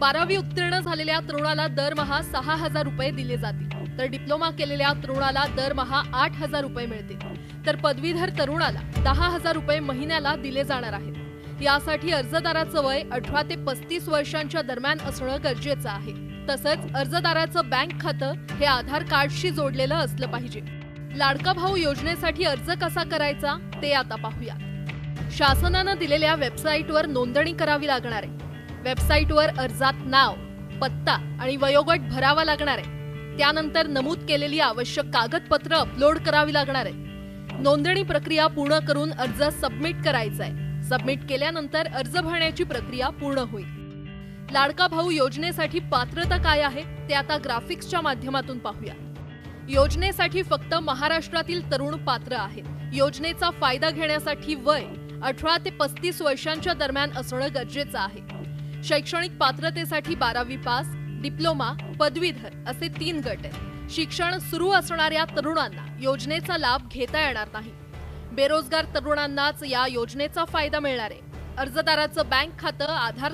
बारावी उत्तीर्ण झालेल्या तरुणाला दरमहा सहा हजार रुपये दिले जातील. तर डिप्लोमा केलेल्या तरुणाला दरमहा आठ हजार रुपये मिळतील. तर पदवीधर तरुणाला दहा हजार रुपये महिन्याला दिले जाणार आहेत. यासाठी अर्जदाराचं वय अठरा ते पस्तीस वर्षांच्या दरम्यान असणं गरजेचं आहे. तसंच अर्जदाराचं बँक खातं हे आधार कार्डशी जोडलेलं असलं पाहिजे. लाडका भाऊ योजनेसाठी अर्ज कसा करायचा ते आता पाहूया शासनानं दिलेल्या वेबसाईटवर नोंदणी करावी लागणार आहे. वेबसाईटवर अर्जात नाव पत्ता आणि वयोगट भरावा लागणार आहे. त्यानंतर नमूद केलेली आवश्यक कागदपत्र अपलोड करावी लागणार आहे. नोंदणी प्रक्रिया पूर्ण करून अर्ज सबमिट करायचा आहे. सबमिट केल्यानंतर अर्ज भरण्याची प्रक्रिया पूर्ण होईल. लाडका भाऊ योजनेसाठी पात्रता काय आहे ते आता ग्राफिक्सच्या माध्यमातून पाहूया. योजनेसाठी फक्त महाराष्ट्रातील तरुण पात्र आहेत. योजनेचा फायदा घेण्यासाठी वय अठरा ते पस्तीस वर्षांच्या दरम्यान असणं गरजेचं आहे. शैक्षणिक पात्रतेसाठी बारावी पास डिप्लोमा पदवीधर असे तीन गट आहेत. शिक्षण सुरू असणाऱ्या तरुणांना योजनेचा लाभ घेता येणार नाही. बेरोजगार तरुणांनाच या योजनेचा फायदा मिळणार आहे. अर्जदाराचं बँक खातं आधार